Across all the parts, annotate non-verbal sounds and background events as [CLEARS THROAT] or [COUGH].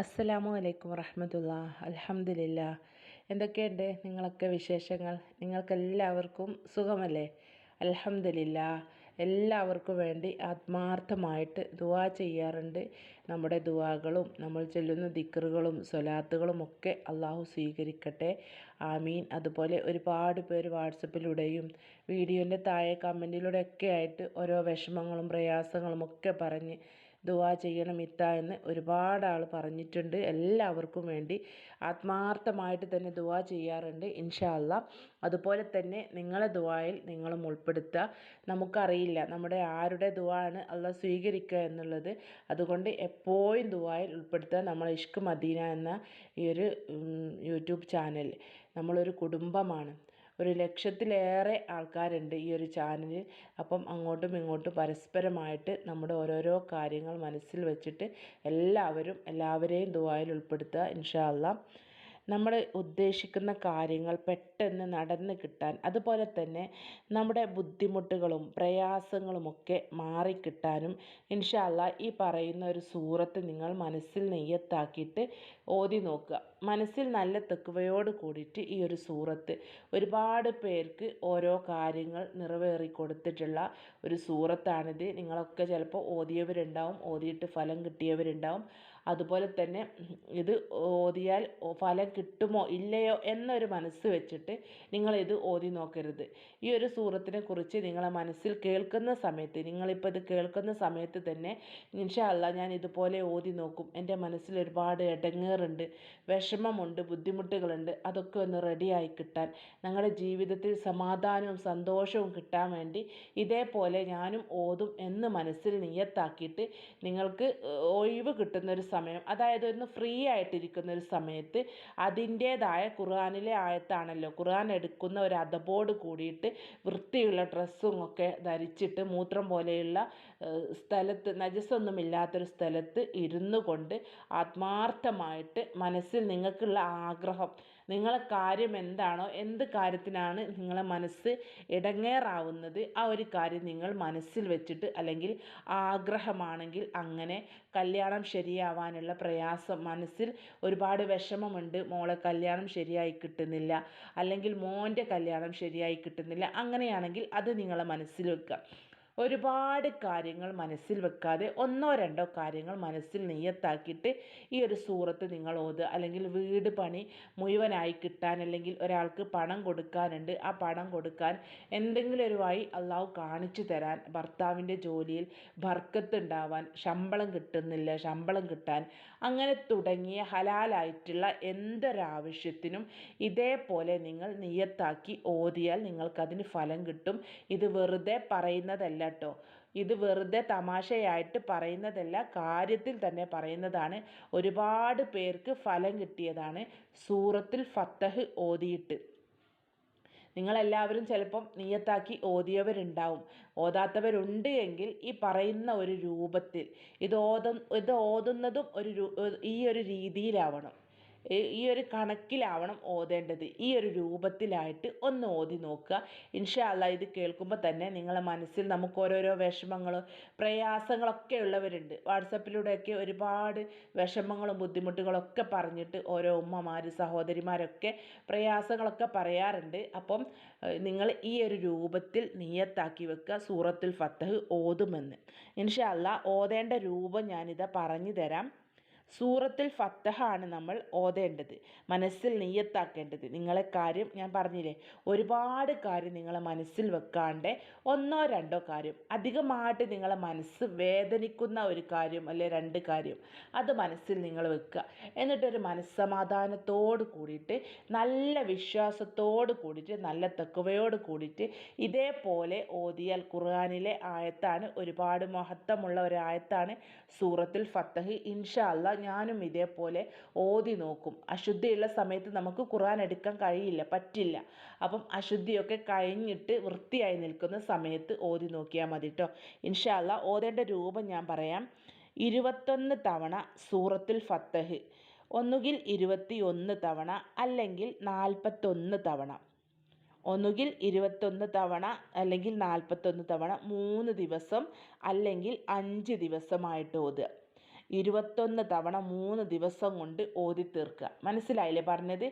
അസ്സലാമു അലൈക്കും വറഹമത്തുള്ള അലഹമില്ല എന്തൊക്കെയുണ്ട് നിങ്ങളൊക്കെ വിശേഷങ്ങൾ? നിങ്ങൾക്കെല്ലാവർക്കും സുഖമല്ലേ? അലഹമില്ല എല്ലാവർക്കും വേണ്ടി ആത്മാർത്ഥമായിട്ട് ദുവാ ചെയ്യാറുണ്ട്. നമ്മുടെ ദുവാകളും നമ്മൾ ചൊല്ലുന്ന ദിക്കറുകളും സ്വലാത്തുകളും ഒക്കെ അള്ളാഹു സ്വീകരിക്കട്ടെ. ആമീൻ. അതുപോലെ ഒരുപാട് പേര് വാട്സപ്പിലൂടെയും വീഡിയോന്റെ താഴെ കമന്റിലൂടെയൊക്കെ ആയിട്ട് ഓരോ വിഷമങ്ങളും പ്രയാസങ്ങളും ഒക്കെ പറഞ്ഞ് ദുവാ ചെയ്യണം ഇത്ത എന്ന് ഒരുപാട് ആൾ പറഞ്ഞിട്ടുണ്ട്. എല്ലാവർക്കും വേണ്ടി ആത്മാർത്ഥമായിട്ട് തന്നെ ദുവാ ചെയ്യാറുണ്ട് ഇൻഷാ അല്ലാ അതുപോലെ തന്നെ നിങ്ങളെ ദുവായിൽ നിങ്ങളും ഉൾപ്പെടുത്തുക നമുക്കറിയില്ല നമ്മുടെ ആരുടെ ദുവാണ് അള്ള സ്വീകരിക്കുക എന്നുള്ളത്. അതുകൊണ്ട് എപ്പോഴും ദുവായിൽ ഉൾപ്പെടുത്തുക നമ്മൾ ഇഷ്ക് മദീന എന്ന ഈ ഒരു യൂട്യൂബ് ചാനൽ. നമ്മളൊരു കുടുംബമാണ്. ഒരു ലക്ഷത്തിലേറെ ആൾക്കാരുണ്ട് ഈ ഒരു ചാനലിൽ അപ്പം അങ്ങോട്ടും ഇങ്ങോട്ടും പരസ്പരമായിട്ട് നമ്മുടെ ഓരോരോ കാര്യങ്ങൾ മനസ്സിൽ വെച്ചിട്ട് എല്ലാവരും എല്ലാവരെയും ദുആയിൽ ഉൾപ്പെടുത്തുക ഇൻഷാ അല്ലാ നമ്മൾ ഉദ്ദേശിക്കുന്ന കാര്യങ്ങൾ പെട്ടെന്ന് നടന്ന് കിട്ടാൻ അതുപോലെ തന്നെ നമ്മുടെ ബുദ്ധിമുട്ടുകളും പ്രയാസങ്ങളുമൊക്കെ മാറിക്കിട്ടാനും ഇൻഷാല്ല ഈ പറയുന്ന ഒരു സൂറത്ത് നിങ്ങൾ മനസ്സിൽ നെയ്യത്താക്കിയിട്ട് ഓതി നോക്കുക. മനസ്സിൽ നല്ല തെക്കുവയോട് കൂടിയിട്ട് ഈ ഒരു സൂറത്ത് ഒരുപാട് പേർക്ക് ഓരോ കാര്യങ്ങൾ നിറവേറി കൊടുത്തിട്ടുള്ള ഒരു സൂറത്താണിത്. നിങ്ങളൊക്കെ ചിലപ്പോൾ ഓതിയവരുണ്ടാവും ഓതിയിട്ട് ഫലം കിട്ടിയവരുണ്ടാവും. അതുപോലെ തന്നെ ഇത് ഓതിയാൽ ഫലം കിട്ടുമോ ഇല്ലയോ എന്നൊരു മനസ്സ് വെച്ചിട്ട് നിങ്ങളിത് ഓതി നോക്കരുത്. ഈ ഒരു സൂറത്തിനെ കുറിച്ച് നിങ്ങളെ മനസ്സിൽ കേൾക്കുന്ന സമയത്ത് നിങ്ങളിപ്പോൾ ഇത് കേൾക്കുന്ന സമയത്ത് തന്നെ ഇൻഷാ അല്ല ഞാൻ ഇതുപോലെ ഓതി നോക്കും. എന്റെ മനസ്സിൽ ഒരുപാട് ഇടങ്ങേറുണ്ട് വിഷമമുണ്ട് ബുദ്ധിമുട്ടുകളുണ്ട്. അതൊക്കെ ഒന്ന് റെഡിയായി കിട്ടാൻ ഞങ്ങളുടെ ജീവിതത്തിൽ സമാധാനവും സന്തോഷവും കിട്ടാൻ വേണ്ടി ഇതേപോലെ ഞാനും ഓതും എന്ന് മനസ്സിൽ നിയത്താക്കിയിട്ട് നിങ്ങൾക്ക് ഒഴിവ് കിട്ടുന്ന ഒരു സമയം. അതായത് ഒന്ന് ഫ്രീ ആയിട്ടിരിക്കുന്ന ഒരു സമയത്ത് അതിന്റേതായ ഖുർആാനിലെ ആയത്താണല്ലോ. ഖുർആൻ എടുക്കുന്ന ഒരു അതബോട് കൂടിയിട്ട് വൃത്തിയുള്ള ഡ്രസ്സും ഒക്കെ ധരിച്ചിട്ട് മൂത്രം പോലെയുള്ള സ്ഥലത്ത് നജസ്സൊന്നുമില്ലാത്തൊരു സ്ഥലത്ത് ഇരുന്നു കൊണ്ട് ആത്മാർത്ഥമായിട്ട് മനസ്സിൽ നിങ്ങൾക്കുള്ള ആഗ്രഹം നിങ്ങളെ കാര്യം എന്താണോ എന്ത് കാര്യത്തിനാണ് നിങ്ങളെ മനസ്സ് ഇടങ്ങേറാവുന്നത് ആ ഒരു കാര്യം നിങ്ങൾ മനസ്സിൽ വെച്ചിട്ട് അല്ലെങ്കിൽ ആഗ്രഹമാണെങ്കിൽ അങ്ങനെ കല്യാണം ശരിയാവാനുള്ള പ്രയാസം മനസ്സിൽ ഒരുപാട് വിഷമമുണ്ട് മോളെ കല്യാണം ശരിയായി കിട്ടുന്നില്ല അല്ലെങ്കിൽ മോന്റെ കല്യാണം ശരിയായി കിട്ടുന്നില്ല അങ്ങനെയാണെങ്കിൽ അത് നിങ്ങളെ മനസ്സിൽ വെക്കുക. ഒരുപാട് കാര്യങ്ങൾ മനസ്സിൽ വെക്കാതെ ഒന്നോ രണ്ടോ കാര്യങ്ങൾ മനസ്സിൽ നെയ്യത്താക്കിയിട്ട് ഈ ഒരു സൂറത്ത് നിങ്ങൾ ഓതുക. അല്ലെങ്കിൽ വീട് പണി മുഴുവനായി കിട്ടാൻ അല്ലെങ്കിൽ ഒരാൾക്ക് പണം കൊടുക്കാനുണ്ട് ആ പണം കൊടുക്കാൻ എന്തെങ്കിലും ഒരു വഴി അള്ളാഹു കാണിച്ചു തരാൻ ഭർത്താവിന്റെ ജോലിയിൽ ബർക്കത്ത് ഉണ്ടാവാൻ ശമ്പളം കിട്ടുന്നില്ല ശമ്പളം കിട്ടാൻ അങ്ങനെ തുടങ്ങിയ ഹലാലായിട്ടുള്ള എന്തൊരാവശ്യത്തിനും ഇതേപോലെ നിങ്ങൾ നിയത്താക്കി ഓതിയാൽ നിങ്ങൾക്കതിന് ഫലം കിട്ടും. ഇത് വെറുതെ പറയുന്നതല്ല കേട്ടോ ഇത് വെറുതെ തമാശയായിട്ട് പറയുന്നതല്ല കാര്യത്തിൽ തന്നെ പറയുന്നതാണ്. ഒരുപാട് പേർക്ക് ഫലം കിട്ടിയതാണ് സൂറത്തിൽ ഫത്തഹ് ഓതിയിട്ട്. നിങ്ങളെല്ലാവരും ചിലപ്പം നീയത്താക്കി ഓതിയവരുണ്ടാവും. ഓതാത്തവരുണ്ട് എങ്കിൽ ഈ പറയുന്ന ഒരു രൂപത്തിൽ. ഇത് ഓത ഇത് ഓതുന്നതും ഒരു ഈ ഒരു രീതിയിലാവണം. ഈ ഒരു കണക്കിലാവണം ഓതേണ്ടത്. ഈ ഒരു രൂപത്തിലായിട്ട് ഒന്ന് ഓതി നോക്കുക. ഇൻഷാല്ല ഇത് കേൾക്കുമ്പോൾ തന്നെ നിങ്ങളെ മനസ്സിൽ നമുക്ക് ഓരോരോ വിഷമങ്ങളും പ്രയാസങ്ങളൊക്കെ ഉള്ളവരുണ്ട് വാട്സപ്പിലൂടെയൊക്കെ ഒരുപാട് വിഷമങ്ങളും ബുദ്ധിമുട്ടുകളൊക്കെ പറഞ്ഞിട്ട് ഓരോ ഉമ്മമാർ സഹോദരിമാരൊക്കെ പ്രയാസങ്ങളൊക്കെ പറയാറുണ്ട്. അപ്പം നിങ്ങൾ ഈ ഒരു രൂപത്തിൽ നിയത്താക്കി വെക്കുക. സൂറത്തുൽ ഫത്തഹ് ഓതുമെന്ന്. ഇൻഷാല്ല ഓതേണ്ട രൂപം ഞാനിതാ പറഞ്ഞു തരാം. സൂറത്തിൽ ഫത്തഹാണ് നമ്മൾ ഓതേണ്ടത് മനസ്സിൽ നെയ്യത്താക്കേണ്ടത്. നിങ്ങളെ കാര്യം ഞാൻ പറഞ്ഞില്ലേ ഒരുപാട് കാര്യം നിങ്ങളെ മനസ്സിൽ വെക്കാണ്ട് ഒന്നോ രണ്ടോ കാര്യം അധികമായിട്ട് നിങ്ങളെ മനസ്സ് വേദനിക്കുന്ന ഒരു കാര്യം അല്ലെ രണ്ട് കാര്യം അത് മനസ്സിൽ നിങ്ങൾ വെക്കുക. എന്നിട്ടൊരു മനസ്സമാധാനത്തോട് കൂടിയിട്ട് നല്ല വിശ്വാസത്തോട് കൂടിയിട്ട് നല്ല തെക്കുവയോട് കൂടിയിട്ട് ഇതേപോലെ ഓതിയാൽ ഖുർആാനിലെ ആയത്താണ് ഒരുപാട് മഹത്വമുള്ള ഒരു ആയത്താണ് സൂറത്തിൽ ഫത്തഹ്. ഇൻഷാ അല്ല ഞാനും ഇതേപോലെ ഓതി നോക്കും. അശുദ്ധിയുള്ള സമയത്ത് നമുക്ക് ഖുർആൻ എടുക്കാൻ കഴിയില്ല പറ്റില്ല. അപ്പം അശുദ്ധിയൊക്കെ കഴിഞ്ഞിട്ട് വൃത്തിയായി നിൽക്കുന്ന സമയത്ത് ഓതി നോക്കിയാൽ മതി കേട്ടോ ഇൻഷാല്ല ഓതേണ്ട രൂപം ഞാൻ പറയാം. ഇരുപത്തൊന്ന് തവണ സൂറത്തുൽ ഫത്തഹ്. ഒന്നുകിൽ ഇരുപത്തി ഒന്ന് തവണ അല്ലെങ്കിൽ നാൽപ്പത്തൊന്ന് തവണ. ഒന്നുകിൽ ഇരുപത്തൊന്ന് തവണ അല്ലെങ്കിൽ നാൽപ്പത്തൊന്ന് തവണ മൂന്ന് ദിവസം അല്ലെങ്കിൽ അഞ്ച് ദിവസമായിട്ട് ഓതുക. ഇരുപത്തൊന്ന് തവണ മൂന്ന് ദിവസം കൊണ്ട് ഓതി തീർക്കുക മനസ്സിലായില്ലേ പറഞ്ഞത്?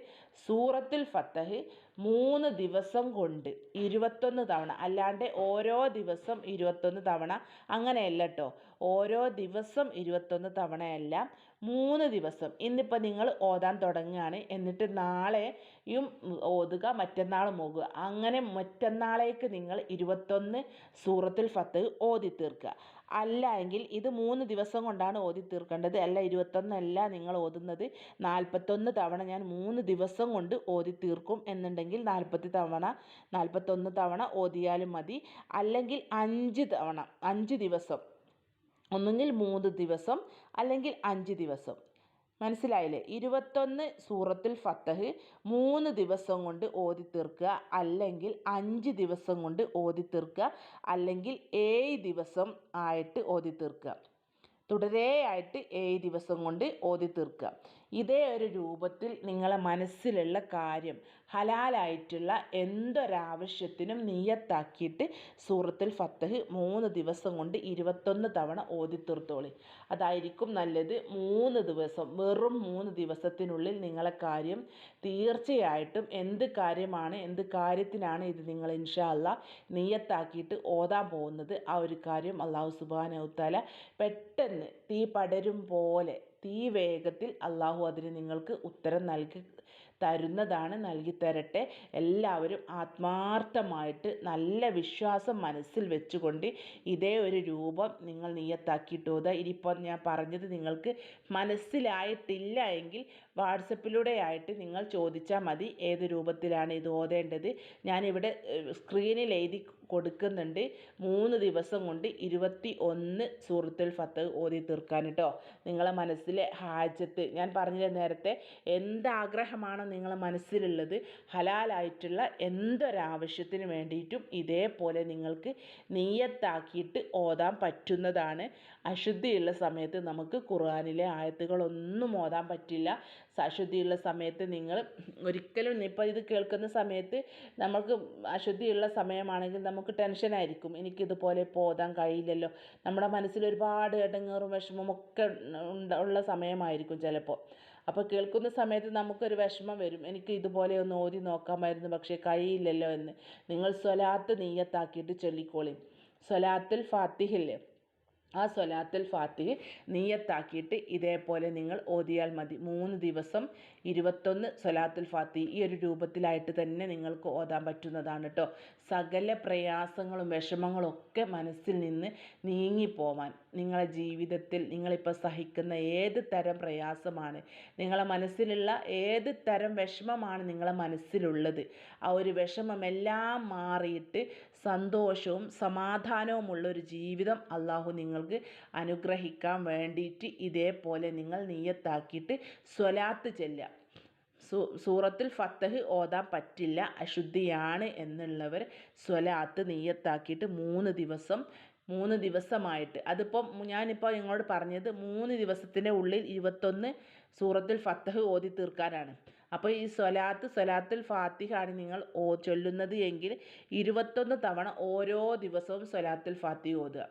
സൂറത്തുൽ ഫത്തഹ് മൂന്ന് ദിവസം കൊണ്ട് ഇരുപത്തൊന്ന് തവണ അല്ലാണ്ട് ഓരോ ദിവസം ഇരുപത്തൊന്ന് തവണ അങ്ങനെയല്ല കേട്ടോ ഓരോ ദിവസം ഇരുപത്തൊന്ന് തവണയല്ല മൂന്ന് ദിവസം. ഇന്നിപ്പോൾ നിങ്ങൾ ഓതാൻ തുടങ്ങുകയാണ്. എന്നിട്ട് നാളെയും ഓതുക മറ്റന്നാളും ഓതുക അങ്ങനെ മറ്റന്നാളേക്ക് നിങ്ങൾ ഇരുപത്തൊന്ന് സൂറത്തുൽ ഫത്ത് ഓതി തീർക്കുക. അല്ല എങ്കിൽ ഇത് മൂന്ന് ദിവസം കൊണ്ടാണ് ഓതി തീർക്കേണ്ടത്. അല്ല ഇരുപത്തൊന്നല്ല നിങ്ങൾ ഓതുന്നത്. നാൽപ്പത്തൊന്ന് തവണ ഞാൻ മൂന്ന് ദിവസം കൊണ്ട് ഓതി തീർക്കും എന്നുണ്ടെങ്കിൽ നാൽപ്പത്തി തവണ നാൽപ്പത്തൊന്ന് തവണ ഓതിയാലും മതി. അല്ലെങ്കിൽ അഞ്ച് തവണ അഞ്ച് ദിവസം. ഒന്നുകിൽ മൂന്ന് ദിവസം അല്ലെങ്കിൽ അഞ്ച് ദിവസം. മനസ്സിലായില്ലേ? ഇരുപത്തൊന്ന് സൂറത്തുൽ ഫത്തഹ് മൂന്ന് ദിവസം കൊണ്ട് ഓതി തീർക്കുക അല്ലെങ്കിൽ അഞ്ച് ദിവസം കൊണ്ട് ഓതി തീർക്കുക അല്ലെങ്കിൽ ഏഴ് ദിവസം ആയിട്ട് ഓതി തീർക്കുക തുടരെയായിട്ട് ഏഴ് ദിവസം കൊണ്ട് ഓതി തീർക്കുക ഇതേ ഒരു രൂപത്തിൽ നിങ്ങളെ മനസ്സിലുള്ള കാര്യം ഹലാലായിട്ടുള്ള എന്തൊരാവശ്യത്തിനും നീയത്താക്കിയിട്ട് സൂറത്തുൽ ഫത്തഹ് മൂന്ന് ദിവസം കൊണ്ട് ഇരുപത്തൊന്ന് തവണ ഓതി തീർത്തോളി. അതായിരിക്കും നല്ലത് മൂന്ന് ദിവസം വെറും മൂന്ന് ദിവസത്തിനുള്ളിൽ നിങ്ങളെ കാര്യം തീർച്ചയായിട്ടും എന്ത് കാര്യമാണ് എന്ത് കാര്യത്തിനാണ് ഇത് നിങ്ങൾ ഇൻഷാല്ല നീയത്താക്കിയിട്ട് ഓതാൻ പോകുന്നത്? ആ ഒരു കാര്യം അള്ളാഹു സുബാനവുത്താല പെട്ടെന്ന് തീ പടരും പോലെ തീ വേഗത്തിൽ അള്ളാഹു അതിന് നിങ്ങൾക്ക് ഉത്തരം നൽകി തരുന്നതാണ് നൽകി തരട്ടെ. എല്ലാവരും ആത്മാർത്ഥമായിട്ട് നല്ല വിശ്വാസം മനസ്സിൽ വെച്ചുകൊണ്ട് ഇതേ ഒരു രൂപം നിങ്ങൾ നീയത്താക്കിയിട്ട്. ഓതുക ഇനിയിപ്പോൾ ഞാൻ പറഞ്ഞത് നിങ്ങൾക്ക് മനസ്സിലായിട്ടില്ല എങ്കിൽ വാട്സപ്പിലൂടെ ആയിട്ട് നിങ്ങൾ ചോദിച്ചാൽ മതി ഏത് രൂപത്തിലാണ് ഇത് ഓതേണ്ടത്. ഞാനിവിടെ സ്ക്രീനിൽ എഴുതി കൊടുക്കുന്നുണ്ട്. മൂന്ന് ദിവസം കൊണ്ട് ഇരുപത്തി ഒന്ന് സൂറത്തുൽ ഫത്ത് ഓതി തീർക്കാൻ കേട്ടോ നിങ്ങളെ മനസ്സിലെ ഹാജത്ത് ഞാൻ പറഞ്ഞില്ല നേരത്തെ എന്താഗ്രഹമാണോ നിങ്ങളെ മനസ്സിലുള്ളത് ഹലാലായിട്ടുള്ള എന്തൊരാവശ്യത്തിന് വേണ്ടിയിട്ടും ഇതേപോലെ നിങ്ങൾക്ക് നീയത്താക്കിയിട്ട് ഓതാൻ പറ്റുന്നതാണ്. അശുദ്ധിയുള്ള സമയത്ത് നമുക്ക് ഖുർആാനിലെ ആയത്തുകളൊന്നും ഓതാൻ പറ്റില്ല. അശുദ്ധിയുള്ള സമയത്ത് നിങ്ങൾ ഒരിക്കലും ഇപ്പോൾ ഇത് കേൾക്കുന്ന സമയത്ത് നമുക്ക് അശുദ്ധിയുള്ള സമയമാണെങ്കിൽ നമുക്ക് ടെൻഷനായിരിക്കും എനിക്കിതുപോലെ ഓതാൻ കഴിയില്ലല്ലോ. നമ്മുടെ മനസ്സിൽ ഒരുപാട് ഇടങ്ങേറും വിഷമം ഒക്കെ ഉള്ള സമയമായിരിക്കും ചിലപ്പോൾ. അപ്പോൾ കേൾക്കുന്ന സമയത്ത് നമുക്കൊരു വിഷമം വരും. എനിക്ക് ഇതുപോലെ ഒന്ന് ഓതി നോക്കാമായിരുന്നു പക്ഷേ കഴിയില്ലല്ലോ എന്ന്. നിങ്ങൾ സ്വലാത്ത് നീയത്താക്കിയിട്ട് ചൊല്ലിക്കോളി. സ്വലാത്തുൽ ഫാത്തിഹില്ലേ ആ സ്വലാത്തുൽ ഫാത്തിഹ് നീയത്താക്കിയിട്ട് ഇതേപോലെ നിങ്ങൾ ഓതിയാൽ മതി. മൂന്ന് ദിവസം ഇരുപത്തൊന്ന് സ്വലാത്തുൽ ഫാത്തി ഈ ഒരു രൂപത്തിലായിട്ട് തന്നെ നിങ്ങൾക്ക് ഓതാൻ പറ്റുന്നതാണ് കേട്ടോ സകല പ്രയാസങ്ങളും വിഷമങ്ങളും ഒക്കെ മനസ്സിൽ നിന്ന് നീങ്ങിപ്പോവാൻ നിങ്ങളെ ജീവിതത്തിൽ നിങ്ങളിപ്പോൾ സഹിക്കുന്ന ഏത് തരം പ്രയാസമാണ് നിങ്ങളെ മനസ്സിലുള്ള ഏത് തരം വിഷമമാണ് നിങ്ങളെ മനസ്സിലുള്ളത് ആ ഒരു വിഷമമെല്ലാം മാറിയിട്ട് സന്തോഷവും സമാധാനവുമുള്ള ഒരു ജീവിതം അള്ളാഹു നിങ്ങൾക്ക് അനുഗ്രഹിക്കാൻ വേണ്ടിയിട്ട് ഇതേപോലെ നിങ്ങൾ നീയത്താക്കിയിട്ട് സ്വലാത്ത് ചെല്ലുക. സൂറത്തുൽ ഫത്തഹ് ഓതാൻ പറ്റില്ല. അശുദ്ധിയാണ് എന്നുള്ളവർ സ്വലാത്ത് നീയത്താക്കിയിട്ട് മൂന്ന് ദിവസം മൂന്ന് ദിവസമായിട്ട്. അതിപ്പോൾ ഞാനിപ്പോൾ നിങ്ങളോട് പറഞ്ഞത് മൂന്ന് ദിവസത്തിന്റെ ഉള്ളിൽ ഇരുപത്തൊന്ന് സൂറത്തുൽ ഫത്തഹ് ഓതി തീർക്കാനാണ്. അപ്പോൾ ഈ സ്വലാത്ത് സ്വലാത്തുൽ ഫാത്തിഹാണ് നിങ്ങൾ ഓ ചൊല്ലുന്നത് എങ്കിൽ ഇരുപത്തൊന്ന് തവണ ഓരോ ദിവസവും സ്വലാത്തുൽ ഫാത്തിഹ ഓതുക.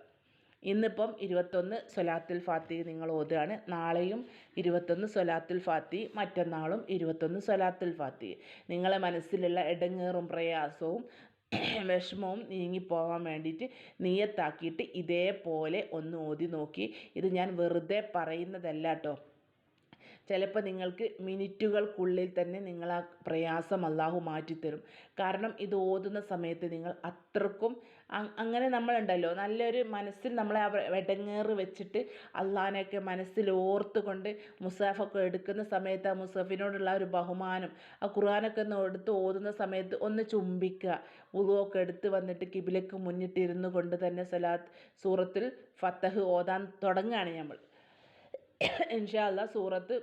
ഇന്നിപ്പം ഇരുപത്തൊന്ന് സ്വലാത്തുൽ ഫാത്തി നിങ്ങൾ ഓതുകയാണ്. നാളെയും ഇരുപത്തൊന്ന് സ്വലാത്തുൽ ഫാത്തി മറ്റന്നാളും ഇരുപത്തൊന്ന് സ്വലാത്തുൽ ഫാത്തി. നിങ്ങളെ മനസ്സിലുള്ള ഇടങ്ങേറും പ്രയാസവും [CLEARS THROAT] വിഷമവും നീങ്ങിപ്പോകാൻ വേണ്ടിയിട്ട് നീയത്താക്കിയിട്ട് ഇതേപോലെ ഒന്ന് ഓതി നോക്കി. ഇത് ഞാൻ വെറുതെ പറയുന്നതല്ല കേട്ടോ ചിലപ്പോൾ നിങ്ങൾക്ക് മിനിറ്റുകൾക്കുള്ളിൽ തന്നെ നിങ്ങൾ ആ പ്രയാസം അള്ളാഹു മാറ്റിത്തരും. കാരണം ഇത് ഓതുന്ന സമയത്ത് നിങ്ങൾ അത്രക്കും അങ്ങനെ നമ്മളുണ്ടല്ലോ. നല്ലൊരു മനസ്സിൽ നമ്മളെ വെടങ്ങേറ് വെച്ചിട്ട് അള്ളഹാനെയൊക്കെ മനസ്സിൽ ഓർത്തുകൊണ്ട് മുസാഫൊക്കെ എടുക്കുന്ന സമയത്ത് ആ മുസാഫിനോടുള്ള ഒരു ബഹുമാനം ആ ഖുർആാനൊക്കെ ഒന്ന് എടുത്ത് ഓതുന്ന സമയത്ത് ഒന്ന് ചുംബിക്കുക. ഉളുവൊക്കെ എടുത്ത് വന്നിട്ട് കിബിലക്ക് മുന്നിട്ടിരുന്നു കൊണ്ട് തന്നെ സലാത്ത് സൂറത്തിൽ ഫത്തഹ് ഓതാൻ തുടങ്ങുകയാണ് നമ്മൾ. ഇൻഷാ ഇൻഷാല്ല സൂറത്ത്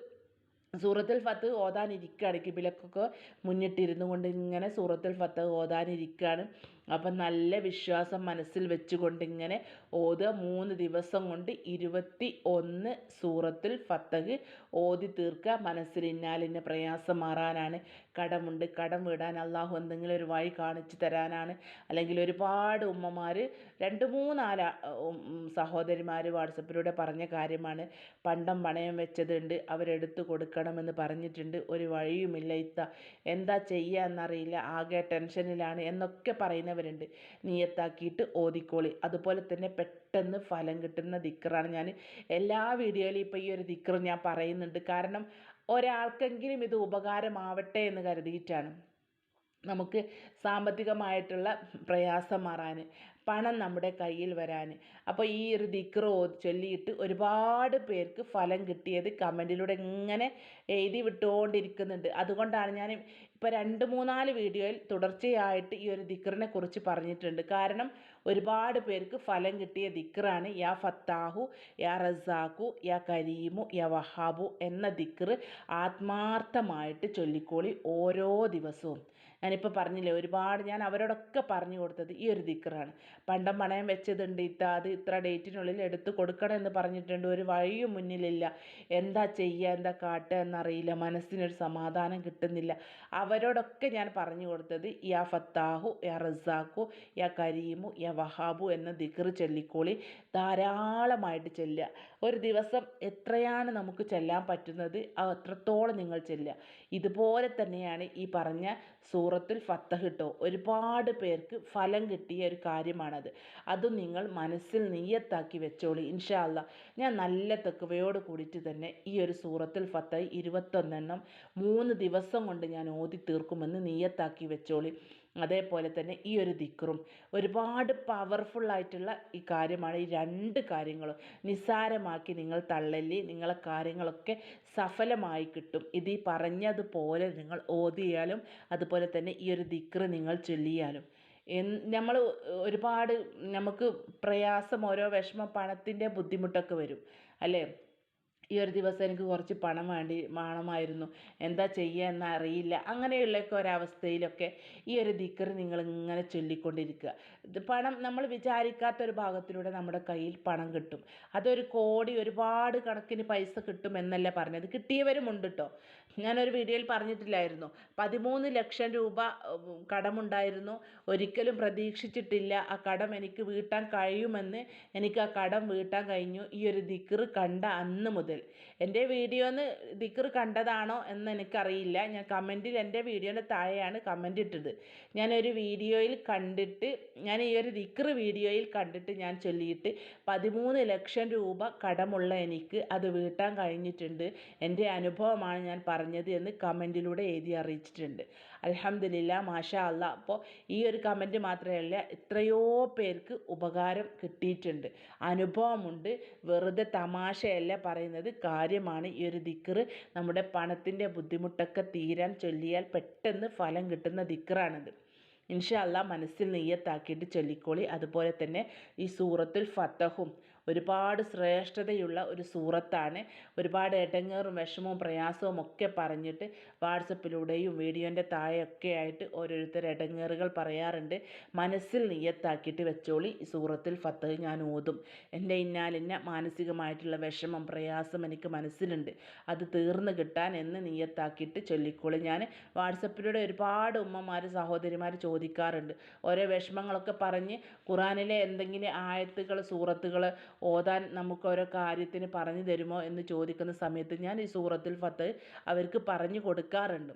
സൂറത്തുൽ ഫത്ത് ഓതാനിരിക്കുകയാണ് കിബിലക്കൊക്കെ മുന്നിട്ടിരുന്നു കൊണ്ട് ഇങ്ങനെ സൂറത്തുൽ ഫത്ത് ഓതാനിരിക്കുകയാണ് അപ്പം നല്ല വിശ്വാസം മനസ്സിൽ വെച്ചുകൊണ്ട് ഇങ്ങനെ ഓതുക. മൂന്ന് ദിവസം കൊണ്ട് ഇരുപത്തി ഒന്ന് സൂറത്തുൽ ഫത്തഹ് ഓതി തീർക്കുക. മനസ്സിൽ ഇന്നാലിന്ന പ്രയാസം മാറാനാണ് കടമുണ്ട്. കടം വിടാൻ അള്ളാഹു എന്തെങ്കിലും ഒരു വഴി കാണിച്ചു തരാനാണ്. അല്ലെങ്കിൽ ഒരുപാട് ഉമ്മമാർ രണ്ട് മൂന്നാല സഹോദരിമാർ വാട്സപ്പിലൂടെ പറഞ്ഞ കാര്യമാണ്. പണ്ടം പണയം വെച്ചതുണ്ട് അവരെടുത്ത് കൊടുക്കണമെന്ന് പറഞ്ഞിട്ടുണ്ട്. ഒരു വഴിയുമില്ല ഇത്ത. എന്താ ചെയ്യുക എന്നറിയില്ല. ആകെ ടെൻഷനിലാണ് എന്നൊക്കെ പറയുന്നവരുണ്ട്. നീയത്താക്കിയിട്ട് ഓതിക്കോളി. അതുപോലെ തന്നെ പെട്ടെന്ന് ഫലം കിട്ടുന്ന ദിക്കറാണ് ഞാൻ എല്ലാ വീഡിയോയിലും ഇപ്പോൾ ഈ ഒരു ദിക്കർ ഞാൻ പറയുന്നുണ്ട്. കാരണം ഒരാൾക്കെങ്കിലും ഇത് ഉപകാരമാവട്ടെ എന്ന് കരുതിയിട്ടാണ് നമുക്ക് സാമ്പത്തികമായിട്ടുള്ള പ്രയാസം മാറാൻ പണം നമ്മുടെ കയ്യിൽ വരാൻ അപ്പോൾ ഈ ഒരു ദിക്ർ ചൊല്ലിയിട്ട് ഒരുപാട് പേർക്ക് ഫലം കിട്ടിയത് കമന്റിലൂടെ ഇങ്ങനെ എഴുതി വിട്ടുകൊണ്ടിരിക്കുന്നുണ്ട്. അതുകൊണ്ടാണ് ഞാൻ ഇപ്പോൾ രണ്ട് മൂന്നാൽ വീഡിയോയിൽ തുടർച്ചയായിട്ട് ഈ ഒരു ദിക്റിനെ കുറിച്ച് പറഞ്ഞിട്ടുണ്ട്. കാരണം ഒരുപാട് പേർക്ക് ഫലം കിട്ടിയ ദിക്റാണ് യാ ഫത്താഹു യാ റസാഖു യാ കരീമു യാ വഹാബു എന്ന ദിക്ർ ആത്മാർത്ഥമായിട്ട് ചൊല്ലിക്കോളി ഓരോ ദിവസവും. ഞാനിപ്പോൾ പറഞ്ഞില്ലേ ഒരുപാട് ഞാൻ അവരോടൊക്കെ പറഞ്ഞു കൊടുത്തത് ഈ ഒരു ദിക്റാണ്. പണ്ടം പണയം വെച്ചതുണ്ട് ഇത്ത അത് ഇത്ര ഡേറ്റിനുള്ളിൽ എടുത്ത് കൊടുക്കണം എന്ന് പറഞ്ഞിട്ടുണ്ട് ഒരു വഴിയും മുന്നിലില്ല. എന്താ ചെയ്യുക എന്താ കാട്ടുക എന്നറിയില്ല മനസ്സിനൊരു സമാധാനം കിട്ടുന്നില്ല. അവരോടൊക്കെ ഞാൻ പറഞ്ഞു കൊടുത്തത് യാ ഫത്താഹു യാ റസാഖു യാ കരീമു യാ വഹാബു എന്ന ദിക്ർ ചൊല്ലിക്കോളി ധാരാളമായിട്ട് ചെല്ലുക. ഒരു ദിവസം എത്രയാണ് നമുക്ക് ചെല്ലാൻ പറ്റുന്നത് അത്രത്തോളം നിങ്ങൾ ചെല്ലുക. ഇതുപോലെ തന്നെയാണ് ഈ പറഞ്ഞ സൂറത്തുൽ ഫത്തഹ് കേട്ടോ ഒരുപാട് പേർക്ക് ഫലം കിട്ടിയ ഒരു കാര്യമാണത്. അത് നിങ്ങൾ മനസ്സിൽ നീയത്താക്കി വെച്ചോളി ഇൻഷാല്ല ഞാൻ നല്ല തെക്കുവയോട് കൂടിയിട്ട് തന്നെ ഈ ഒരു സൂറത്തുൽ ഫത്തഹ് ഇരുപത്തൊന്നെണ്ണം മൂന്ന് ദിവസം കൊണ്ട് ഞാൻ ഓതി തീർക്കുമെന്ന് നീയത്താക്കി വെച്ചോളി. അതേപോലെ തന്നെ ഈ ഒരു ദിക്റും. ഒരുപാട് പവർഫുള്ളായിട്ടുള്ള ഈ കാര്യമാണ് ഈ രണ്ട് കാര്യങ്ങളും. നിസ്സാരമാക്കി നിങ്ങൾ തള്ളല്ലി നിങ്ങളെ കാര്യങ്ങളൊക്കെ സഫലമായി കിട്ടും. ഇത് ഈ പറഞ്ഞതുപോലെ നിങ്ങൾ ഓതിയാലും അതുപോലെ തന്നെ ഈ ഒരു ദിക്റ് നിങ്ങൾ ചൊല്ലിയാലും. നമ്മൾ ഒരുപാട് നമുക്ക് പ്രയാസം ഓരോ വിഷമം പണത്തിന്റെ ബുദ്ധിമുട്ടൊക്കെ വരും. അല്ലേ? ഈ ഒരു ദിവസം എനിക്ക് കുറച്ച് പണം വേണ്ടി വേണമായിരുന്നു. എന്താ ചെയ്യുക എന്നറിയില്ല. അങ്ങനെയുള്ളൊക്കെ ഒരവസ്ഥയിലൊക്കെ ഈ ഒരു നിങ്ങൾ ഇങ്ങനെ ചൊല്ലിക്കൊണ്ടിരിക്കുക. ഇത് പണം നമ്മൾ വിചാരിക്കാത്ത ഒരു ഭാഗത്തിലൂടെ നമ്മുടെ കയ്യിൽ പണം കിട്ടും. അതൊരു കോടി ഒരുപാട് കണക്കിന് പൈസ കിട്ടും എന്നല്ല പറഞ്ഞത്. കിട്ടിയവരുമുണ്ട് കേട്ടോ ഞാനൊരു വീഡിയോയിൽ പറഞ്ഞിട്ടില്ലായിരുന്നു. പതിമൂന്ന് ലക്ഷം രൂപ കടമുണ്ടായിരുന്നു. ഒരിക്കലും പ്രതീക്ഷിച്ചിട്ടില്ല. ആ കടം എനിക്ക് വീട്ടാൻ കഴിയുമെന്ന് എനിക്ക് ആ കടം വീട്ടാൻ കഴിഞ്ഞു. ഈ ഒരു ദിക്കർ കണ്ട അന്ന് മുതൽ. എന്റെ വീഡിയോന്ന് ദിക്കർ കണ്ടതാണോ എന്ന് എനിക്കറിയില്ല ഞാൻ കമന്റിൽ എന്റെ വീഡിയോന്റെ താഴെയാണ് കമന്റ് ഇട്ടത്. ഞാനൊരു വീഡിയോയിൽ കണ്ടിട്ട് ഞാൻ ഈ ഒരു ദിക്കർ വീഡിയോയിൽ കണ്ടിട്ട് ഞാൻ ചൊല്ലിയിട്ട് പതിമൂന്ന് ലക്ഷം രൂപ കടമുള്ള എനിക്ക് അത് വീട്ടാൻ കഴിഞ്ഞിട്ടുണ്ട്. എന്റെ അനുഭവമാണ് ഞാൻ പറഞ്ഞത് എന്ന് കമന്റിലൂടെ എഴുതി അറിയിച്ചിട്ടുണ്ട്. അലഹമില്ല മാഷാ അല്ല അപ്പോൾ ഈ ഒരു കമന്റ് മാത്രമല്ല എത്രയോ പേർക്ക് ഉപകാരം കിട്ടിയിട്ടുണ്ട്. അനുഭവമുണ്ട്. വെറുതെ തമാശയല്ല പറയുന്നത്. കാര്യമാണ് ഈ ഒരു ദിക്കറ് നമ്മുടെ പണത്തിന്റെ ബുദ്ധിമുട്ടൊക്കെ തീരാൻ ചൊല്ലിയാൽ പെട്ടെന്ന് ഫലം കിട്ടുന്ന ദിക്കറാണിത് ഇൻഷല്ല മനസ്സിൽ നെയ്യത്താക്കിയിട്ട് ചൊല്ലിക്കോളി. അതുപോലെ തന്നെ ഈ സൂറത്തുൽ ഫത്തഹും ഒരുപാട് ശ്രേഷ്ഠതയുള്ള ഒരു സൂറത്താണ്. ഒരുപാട് ഇടങ്ങേറും വിഷമവും പ്രയാസവും ഒക്കെ പറഞ്ഞിട്ട് വാട്സപ്പിലൂടെയും വീഡിയോന്റെ താഴെയൊക്കെ ആയിട്ട് ഓരോരുത്തർ ഇടങ്ങേറുകൾ പറയാറുണ്ട്. മനസ്സിൽ നിയത്താക്കിയിട്ട് വെച്ചോളി. ഈ സൂറത്തിൽ ഫത്തഹ് ഞാൻ ഓതും. എന്റെ ഇന്നാലിന്ന മാനസികമായിട്ടുള്ള വിഷമം പ്രയാസം എനിക്ക് മനസ്സിലുണ്ട്. അത് തീർന്നു കിട്ടാൻ എന്ന് നിയത്താക്കിയിട്ട് ചൊല്ലിക്കോളി. ഞാൻ വാട്സപ്പിലൂടെ ഒരുപാട് ഉമ്മമാർ സഹോദരിമാർ ചോദിക്കാറുണ്ട്. ഓരോ വിഷമങ്ങളൊക്കെ പറഞ്ഞ് ഖുറാനിലെ എന്തെങ്കിലും ആയത്തുകൾ സൂറത്തുകൾ ഓതാൻ നമുക്ക് ഓരോ കാര്യത്തിന് പറഞ്ഞു തരുമോ എന്ന് ചോദിക്കുന്ന സമയത്ത് ഞാൻ ഈ സൂറത്തുൽ ഫത്ത് അവർക്ക് പറഞ്ഞു കൊടുക്കാറുണ്ട്.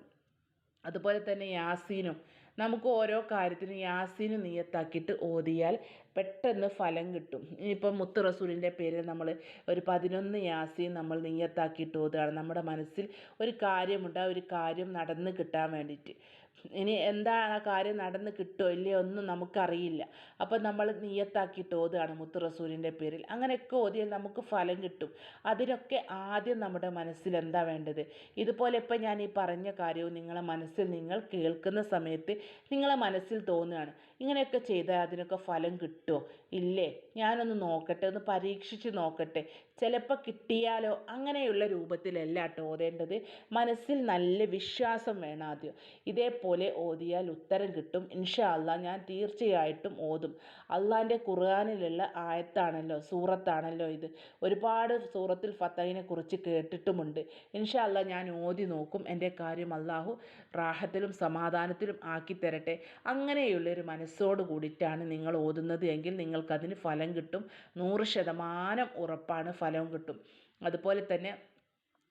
അതുപോലെ തന്നെ യാസീനും നമുക്ക് ഓരോ കാര്യത്തിനും യാസീന് നിയത്താക്കിയിട്ട് ഓതിയാൽ പെട്ടെന്ന് ഫലം കിട്ടും. ഇനിയിപ്പം മുത്ത് റസൂലിന്റെ പേരിൽ നമ്മൾ ഒരു പതിനൊന്ന് യാസീൻ നമ്മൾ നിയത്താക്കിയിട്ട് ഓതുകയാണ്. നമ്മുടെ മനസ്സിൽ ഒരു കാര്യമുണ്ട് ആ ഒരു കാര്യം നടന്ന് കിട്ടാൻ വേണ്ടിയിട്ട്. ഇനി എന്താണ് ആ കാര്യം നടന്ന് കിട്ടുമോ ഇല്ലയോ ഒന്നും നമുക്കറിയില്ല. അപ്പോൾ നമ്മൾ നിയത്താക്കിയിട്ട് ഓതുകയാണ് മുത്ത് റസൂലിന്റെ പേരിൽ. അങ്ങനെയൊക്കെ ഓതിയാൽ നമുക്ക് ഫലം കിട്ടും. അതിനൊക്കെ ആദ്യം നമ്മുടെ മനസ്സിൽ എന്താ വേണ്ടത്? ഇതുപോലെ ഇപ്പം ഞാൻ ഈ പറഞ്ഞ കാര്യവും നിങ്ങളെ മനസ്സിൽ നിങ്ങൾ കേൾക്കുന്ന സമയത്ത് നിങ്ങളെ മനസ്സിൽ തോന്നുകയാണ്. ഇങ്ങനെയൊക്കെ ചെയ്താൽ അതിനൊക്കെ ഫലം കിട്ടും? കിട്ടുമോ ഇല്ലേ? ഞാനൊന്ന് നോക്കട്ടെ ഒന്ന് പരീക്ഷിച്ച് നോക്കട്ടെ. ചിലപ്പോൾ കിട്ടിയാലോ? അങ്ങനെയുള്ള രൂപത്തിലല്ല കേട്ടോ ഓതേണ്ടത്. മനസ്സിൽ നല്ല വിശ്വാസം വേണം ആദ്യം. ഇതേപോലെ ഓതിയാൽ ഉത്തരം കിട്ടും. ഇൻഷാ അല്ല ഞാൻ തീർച്ചയായിട്ടും ഓതും. അള്ളാന്റെ ഖുർആാനിലുള്ള ആയത്താണല്ലോ സൂറത്താണല്ലോ ഇത്. ഒരുപാട് സൂറത്തിൽ ഫത്തഹിനെ കുറിച്ച് കേട്ടിട്ടുമുണ്ട്. ഇൻഷാ അല്ല ഞാൻ ഓതി നോക്കും. എന്റെ കാര്യം അള്ളാഹു റാഹത്തിലും സമാധാനത്തിലും ആക്കി തരട്ടെ അങ്ങനെയുള്ളൊരു മനസ്സോട് കൂടിയിട്ടാണ് നിങ്ങൾ ഓതുന്നത് എങ്കിൽ നിങ്ങൾക്കതിന് ഫലം കിട്ടും. നൂറ് ശതമാനം ഉറപ്പാണ് ഫലം കിട്ടും. അതുപോലെ തന്നെ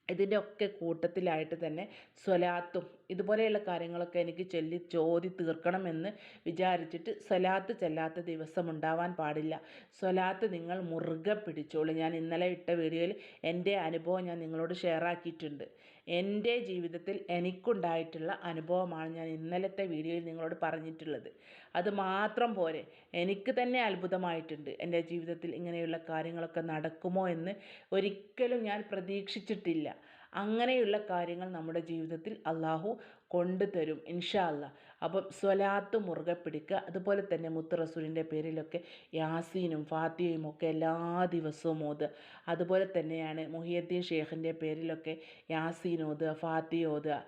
ഇതിന്റെ ഒക്കെ കൂട്ടത്തിലായിട്ട് തന്നെ സ്വലാത്തും ഇതുപോലെയുള്ള കാര്യങ്ങളൊക്കെ എനിക്ക് ചൊല്ലി ചോദി തീർക്കണമെന്ന് വിചാരിച്ചിട്ട് സ്വലാത്ത് ചെല്ലാത്ത ദിവസം ഉണ്ടാവാൻ പാടില്ല. സ്വലാത്ത് നിങ്ങൾ മുറുകെ പിടിച്ചോളൂ. ഞാൻ ഇന്നലെ ഇട്ട വീഡിയോയിൽ എന്റെ അനുഭവം ഞാൻ നിങ്ങളോട് ഷെയർ ആക്കിയിട്ടുണ്ട്. എന്റെ ജീവിതത്തിൽ എനിക്കുണ്ടായിട്ടുള്ള അനുഭവമാണ് ഞാൻ ഇന്നലത്തെ വീഡിയോയിൽ നിങ്ങളോട് പറഞ്ഞിട്ടുള്ളത്. അത് മാത്രം പോരെ. എനിക്ക് തന്നെ അത്ഭുതമായിട്ടുണ്ട് എന്റെ ജീവിതത്തിൽ ഇങ്ങനെയുള്ള കാര്യങ്ങളൊക്കെ നടക്കുമോ എന്ന് ഒരിക്കലും ഞാൻ പ്രതീക്ഷിച്ചിട്ടില്ല. അങ്ങനെയുള്ള കാര്യങ്ങൾ നമ്മുടെ ജീവിതത്തിൽ അള്ളാഹു കൊണ്ടുതരും ഇൻഷാ അല്ലാ അപ്പം സ്വലാത്ത് മുറുകെ പിടിക്കുക. അതുപോലെ തന്നെ മുത്ത് റസൂലിന്റെ പേരിലൊക്കെ യാസീനും ഫാത്തിയയും ഒക്കെ എല്ലാ ദിവസവും ഓത് അതുപോലെ തന്നെയാണ് മുഹിയദ്ദീൻ ഷേഖിന്റെ പേരിലൊക്കെ യാസീൻ ഓതുക ഫാത്തി ഓതുക.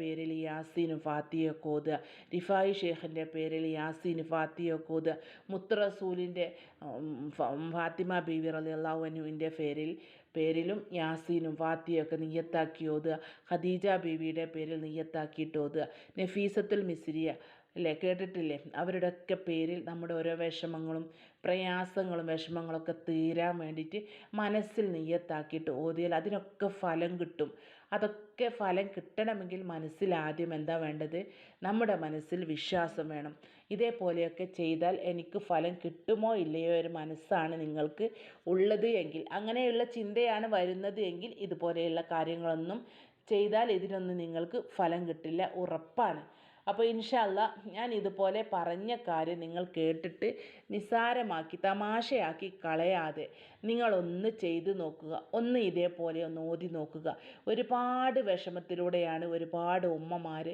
പേരിൽ യാസീനും ഫാത്തിയൊക്കെ ഓതുക. റിഫായി ഷേഖിന്റെ പേരിൽ യാസീൻ ഫാത്തിയൊക്കെ ഓതുക. മുത്ത് റസൂലിന്റെ ഫാത്തിമ ബീവി വിറലി അള്ളാഹുവിന്റെ പേരിൽ പേരിലും യാസീനും ഫാത്തിയൊക്കെ നിയ്യത്താക്കി ഓതുക. ഖദീജ ബീവിയുടെ പേരിൽ നിയ്യത്താക്കിയിട്ട് ഓതുക. നഫീസത്തുൽ മിസ്രിയ അല്ലേ? കേട്ടിട്ടില്ലേ? അവരുടെയൊക്കെ പേരിൽ നമ്മുടെ ഓരോ വിഷമങ്ങളും പ്രയാസങ്ങളും വിഷമങ്ങളൊക്കെ തീരാൻ വേണ്ടിയിട്ട് മനസ്സിൽ നെയ്യത്താക്കിയിട്ട് ഓതിയാൽ അതിനൊക്കെ ഫലം കിട്ടും. അതൊക്കെ ഫലം കിട്ടണമെങ്കിൽ മനസ്സിൽ ആദ്യം എന്താ വേണ്ടത്? നമ്മുടെ മനസ്സിൽ വിശ്വാസം വേണം. ഇതേപോലെയൊക്കെ ചെയ്താൽ എനിക്ക് ഫലം കിട്ടുമോ ഇല്ലയോ ഒരു മനസ്സാണ് നിങ്ങൾക്ക് ഉള്ളത് എങ്കിൽ. അങ്ങനെയുള്ള ചിന്തയാണ് വരുന്നത് എങ്കിൽ ഇതുപോലെയുള്ള കാര്യങ്ങളൊന്നും ചെയ്താൽ ഇതിനൊന്നും നിങ്ങൾക്ക് ഫലം കിട്ടില്ല. ഉറപ്പാണ്. അപ്പോൾ ഇൻഷല്ല ഞാൻ ഇതുപോലെ പറഞ്ഞ കാര്യം നിങ്ങൾ കേട്ടിട്ട് നിസ്സാരമാക്കി തമാശയാക്കി കളയാതെ നിങ്ങളൊന്ന് ചെയ്ത് നോക്കുക. ഒന്ന് ഇതേപോലെ ഒന്ന് ഓതി നോക്കുക. ഒരുപാട് വിഷമത്തിലൂടെയാണ് ഒരുപാട് ഉമ്മമാർ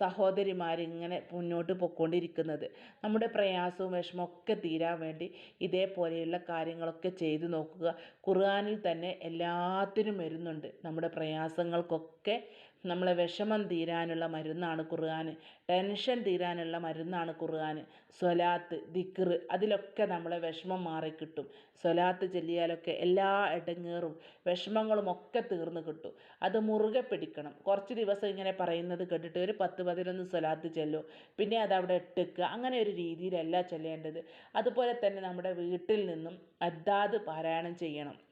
സഹോദരിമാർ ഇങ്ങനെ മുന്നോട്ട് പൊയ്ക്കൊണ്ടിരിക്കുന്നത് നമ്മുടെ പ്രയാസവും വിഷമവും ഒക്കെ തീരാൻ വേണ്ടി ഇതേപോലെയുള്ള കാര്യങ്ങളൊക്കെ ചെയ്തു നോക്കുക. ഖുർആനിൽ തന്നെ എല്ലാത്തിനും വരുന്നുണ്ട് നമ്മുടെ പ്രയാസങ്ങൾക്കൊക്കെ നമ്മളെ വിഷമം തീരാനുള്ള മരുന്നാണ് ഖുർആൻ ടെൻഷൻ തീരാനുള്ള മരുന്നാണ് ഖുർആൻ. സ്വലാത്ത് ദിക്ർ അതിലൊക്കെ നമ്മളെ വിഷമം മാറിക്കിട്ടും. സ്വലാത്ത് ചൊല്ലിയാലൊക്കെ എല്ലാ ഇടങ്ങേറും വിഷമങ്ങളും ഒക്കെ തീർന്നു കിട്ടും. അത് മുറുകെ പിടിക്കണം. കുറച്ച് ദിവസം ഇങ്ങനെ പറയുന്നത് കേട്ടിട്ട് ഒരു പത്ത് പതിനൊന്ന് സ്വലാത്ത് ചെല്ലും. പിന്നെ അത് അവിടെ ഇട്ടേക്കുക അങ്ങനെ ഒരു രീതിയിലല്ല ചെല്ലേണ്ടത്. അതുപോലെ തന്നെ നമ്മുടെ വീട്ടിൽ നിന്നും അദ്ദാദ് പാരായണം ചെയ്യണം.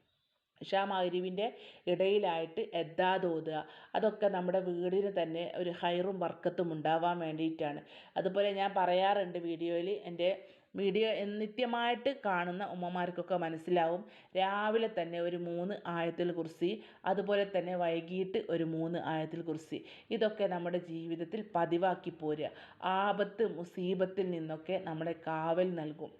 ഇഷാ ഇടയിലായിട്ട് എദ്ദാദ് അതൊക്കെ നമ്മുടെ വീടിന് തന്നെ ഒരു ഹൈറും ബർക്കത്തും ഉണ്ടാവാൻ വേണ്ടിയിട്ടാണ്. അതുപോലെ ഞാൻ പറയാറുണ്ട് വീഡിയോയിൽ എന്റെ വീഡിയോ നിത്യമായിട്ട് കാണുന്ന ഉമ്മമാർക്കൊക്കെ മനസ്സിലാവും. രാവിലെ തന്നെ ഒരു മൂന്ന് ആയത്തിൽ കുറിച്ച് അതുപോലെ തന്നെ വൈകിട്ട് ഒരു മൂന്ന് ആയത്തിൽ കുറിച്ച് ഇതൊക്കെ നമ്മുടെ ജീവിതത്തിൽ പതിവാക്കി പോരുക. ആപത്ത് മുസീബത്തിൽ നിന്നൊക്കെ നമ്മളെ കാവൽ നൽകും.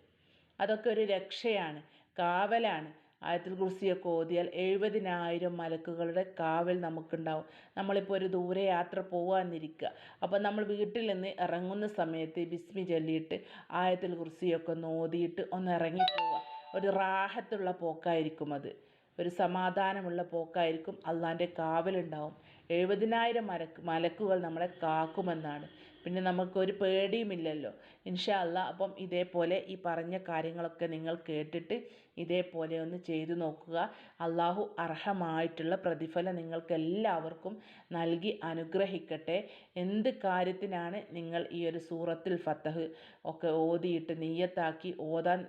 അതൊക്കെ ഒരു രക്ഷയാണ് കാവലാണ്. ആയത്തുൽ കുർസിയൊക്കെ ഓതിയാൽ എഴുപതിനായിരം മലക്കുകളുടെ കാവൽ നമുക്കുണ്ടാവും. നമ്മളിപ്പോൾ ഒരു ദൂരെ യാത്ര പോകാനിരിക്കുക അപ്പോൾ നമ്മൾ വീട്ടിൽ നിന്ന് ഇറങ്ങുന്ന സമയത്ത് ബിസ്മി ചൊല്ലിയിട്ട് ആയത്തുൽ കുർസിയൊക്കെ ഒന്ന് ഓതിയിട്ട് ഒന്ന് ഇറങ്ങി പോവുക ഒരു റാഹത്തുള്ള പോക്കായിരിക്കും അത്. ഒരു സമാധാനമുള്ള പോക്കായിരിക്കും അള്ളാന്റെ കാവലുണ്ടാവും. എഴുപതിനായിരം മലക്ക് മലക്കുകൾ നമ്മളെ കാക്കുമെന്നാണ്. പിന്നെ നമുക്കൊരു പേടിയുമില്ലല്ലോ. ഇൻഷാ അല്ലാ അപ്പം ഇതേപോലെ ഈ പറഞ്ഞ കാര്യങ്ങളൊക്കെ നിങ്ങൾ കേട്ടിട്ട് ഇതേപോലെ ഒന്ന് ചെയ്തു നോക്കുക. അള്ളാഹു അർഹമായിട്ടുള്ള പ്രതിഫലം നിങ്ങൾക്ക് എല്ലാവർക്കും നൽകി അനുഗ്രഹിക്കട്ടെ. എന്ത് കാര്യത്തിനാണ് നിങ്ങൾ ഈ ഒരു സൂറത്തിൽ ഫത്തഹ് ഒക്കെ ഓതിയിട്ട് നീയത്താക്കി ഓതാൻ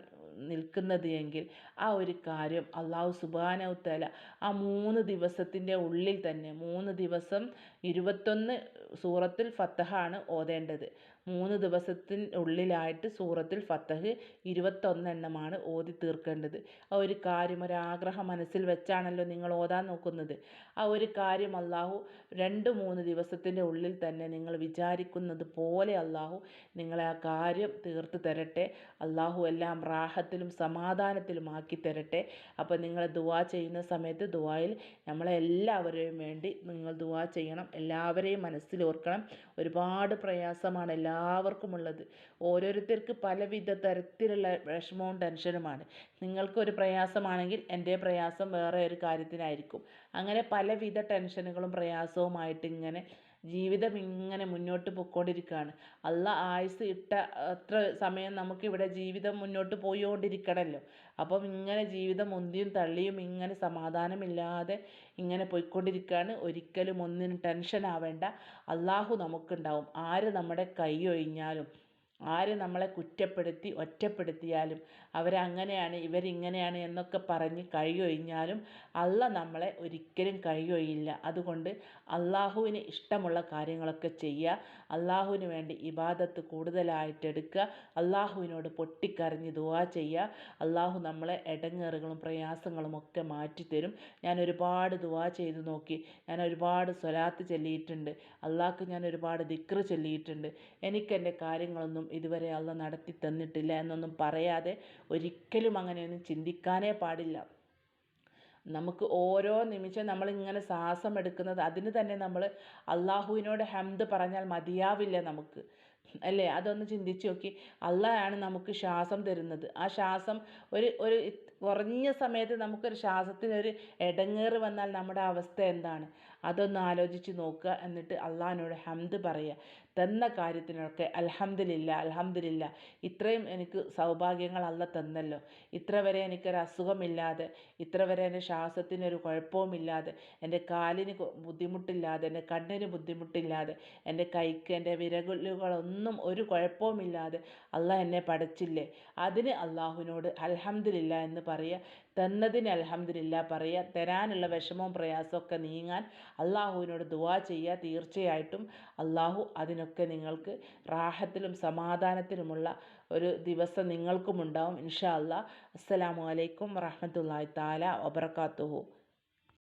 നിൽക്കുന്നത് എങ്കിൽ ആ ഒരു കാര്യം അള്ളാഹു സുബാനവത്തല ആ മൂന്ന് ദിവസത്തിന്റെ ഉള്ളിൽ തന്നെ മൂന്ന് ദിവസം ഇരുപത്തൊന്ന് സൂറത്തുൽ ഫത്തഹാണ് ഓതേണ്ടത്. മൂന്ന് ദിവസത്തിനുള്ളിലായിട്ട് സൂറത്തുൽ ഫത്തഹ് ഇരുപത്തൊന്നെണ്ണമാണ് ഓതി തീർക്കേണ്ടത്. ആ ഒരു കാര്യം ഒരാഗ്രഹം മനസ്സിൽ വെച്ചാണല്ലോ നിങ്ങൾ ഓതാൻ നോക്കുന്നത്. ആ ഒരു കാര്യം അള്ളാഹു രണ്ട് മൂന്ന് ദിവസത്തിന്റെ ഉള്ളിൽ തന്നെ നിങ്ങൾ വിചാരിക്കുന്നത് പോലെ അള്ളാഹു നിങ്ങളെ ആ കാര്യം തീർത്ത് തരട്ടെ. അള്ളാഹു എല്ലാം റാഹത്തിലും സമാധാനത്തിലും ആക്കി തരട്ടെ. അപ്പോൾ നിങ്ങൾ ദുവാ ചെയ്യുന്ന സമയത്ത് ദുവായിൽ നമ്മളെ എല്ലാവരെയും വേണ്ടി നിങ്ങൾ ദുവാ ചെയ്യണം. എല്ലാവരെയും മനസ്സിൽ ഓർക്കണം ഒരുപാട് പ്രയാസമാണ് എല്ലാവർക്കുമുള്ളത്. ഓരോരുത്തർക്ക് പലവിധ തരത്തിലുള്ള വിഷമവും ടെൻഷനുമാണ്. നിങ്ങൾക്കൊരു പ്രയാസമാണെങ്കിൽ എന്റെ പ്രയാസം വേറെ ഒരു കാര്യത്തിനായിരിക്കും. അങ്ങനെ പലവിധ ടെൻഷനുകളും പ്രയാസവുമായിട്ട് ഇങ്ങനെ ജീവിതം ഇങ്ങനെ മുന്നോട്ട് പൊയ്ക്കൊണ്ടിരിക്കുകയാണ് അല്ല ആയുസ് ഇട്ട അത്ര സമയം നമുക്കിവിടെ ജീവിതം മുന്നോട്ട് പോയിക്കൊണ്ടിരിക്കണമല്ലോ അപ്പം ഇങ്ങനെ ജീവിതം ഉന്തിയും തള്ളിയും ഇങ്ങനെ സമാധാനമില്ലാതെ ഇങ്ങനെ പോയിക്കൊണ്ടിരിക്കുകയാണ് ഒരിക്കലും ഒന്നിനും ടെൻഷൻ ആവേണ്ട. അള്ളാഹു നമുക്കുണ്ടാവും. ആര് നമ്മുടെ കൈ ഒഴിഞ്ഞാലും ആര് നമ്മളെ കുറ്റപ്പെടുത്തി ഒറ്റപ്പെടുത്തിയാലും അവരങ്ങനെയാണ് ഇവരിങ്ങനെയാണ് എന്നൊക്കെ പറഞ്ഞ് കഴിയൊഴിഞ്ഞാലും അള്ള നമ്മളെ ഒരിക്കലും കഴിയൊഴിയില്ല അതുകൊണ്ട് അള്ളാഹുവിന് ഇഷ്ടമുള്ള കാര്യങ്ങളൊക്കെ ചെയ്യുക അള്ളാഹുവിന് വേണ്ടി ഇബാദത്ത് കൂടുതലായിട്ട് എടുക്കുക അള്ളാഹുവിനോട് പൊട്ടിക്കരഞ്ഞ് ദുവാ ചെയ്യുക അള്ളാഹു നമ്മളെ ഇടങ്ങേറുകളും പ്രയാസങ്ങളും ഒക്കെ മാറ്റിത്തരും. ഞാൻ ഒരുപാട് ദുവാ ചെയ്ത് നോക്കി ഞാൻ ഒരുപാട് സ്വലാത്ത് ചൊല്ലിയിട്ടുണ്ട് അള്ളാഹ്ക്ക് ഞാൻ ഒരുപാട് ദിക്ർ ചൊല്ലിയിട്ടുണ്ട്. എനിക്കെന്റെ കാര്യങ്ങളൊന്നും ഇതുവരെ അള്ള നടത്തി തന്നിട്ടില്ല എന്നൊന്നും പറയാതെ ഒരിക്കലും അങ്ങനെയൊന്നും ചിന്തിക്കാനേ പാടില്ല. നമുക്ക് ഓരോ നിമിഷം നമ്മളിങ്ങനെ ശ്വാസം എടുക്കുന്നത് അതിന് തന്നെ നമ്മൾ അള്ളാഹുവിനോട് ഹംദ് പറഞ്ഞാൽ മതിയാവില്ല നമുക്ക്. അല്ലേ? അതൊന്ന് ചിന്തിച്ച് നോക്കി. അള്ളയാണ് നമുക്ക് ശ്വാസം തരുന്നത്. ആ ശ്വാസം ഒരു ഒരു കുറഞ്ഞ സമയത്ത് നമുക്കൊരു ശ്വാസത്തിനൊരു ഇടങ്ങേറ് വന്നാൽ നമ്മുടെ അവസ്ഥ എന്താണ്? അതൊന്ന് ആലോചിച്ച് നോക്കുക എന്നിട്ട് അള്ളാഹിനോട് ഹംദ് പറയുക. തന്ന കാര്യത്തിനൊക്കെ അൽഹംദില്ല അൽഹംദില്ല ഇത്രയും എനിക്ക് സൗഭാഗ്യങ്ങൾ അല്ല തന്നല്ലോ. ഇത്ര വരെ എനിക്കൊരു അസുഖമില്ലാതെ ഇത്ര വരെ എന്റെ ശ്വാസത്തിനൊരു കുഴപ്പവുമില്ലാതെ എന്റെ കാലിന് ബുദ്ധിമുട്ടില്ലാതെ എന്റെ കണ്ണിന് ബുദ്ധിമുട്ടില്ലാതെ എന്റെ കൈക്ക് എന്റെ വിരലുകളൊന്നും ഒരു കുഴപ്പവുമില്ലാതെ അള്ളാഹ് എന്നെ പഠിച്ചില്ലേ? അതിന് അള്ളാഹുവിനോട് അൽഹംദില്ല എന്ന് പറയുക. തന്നതിന് അൽഹംദില്ല പറയുക തരാനുള്ള വിഷമവും പ്രയാസമൊക്കെ നീങ്ങാൻ അള്ളാഹുവിനോട് ദുവാ ചെയ്യുക തീർച്ചയായിട്ടും അള്ളാഹു അതിനൊക്കെ നിങ്ങൾക്ക് റാഹത്തിലും സമാധാനത്തിലുമുള്ള ഒരു ദിവസം നിങ്ങൾക്കും ഉണ്ടാവും ഇൻഷാ അല്ലാ അസ്സലാമു അലൈക്കും താല വബർക്കാത്തുഹു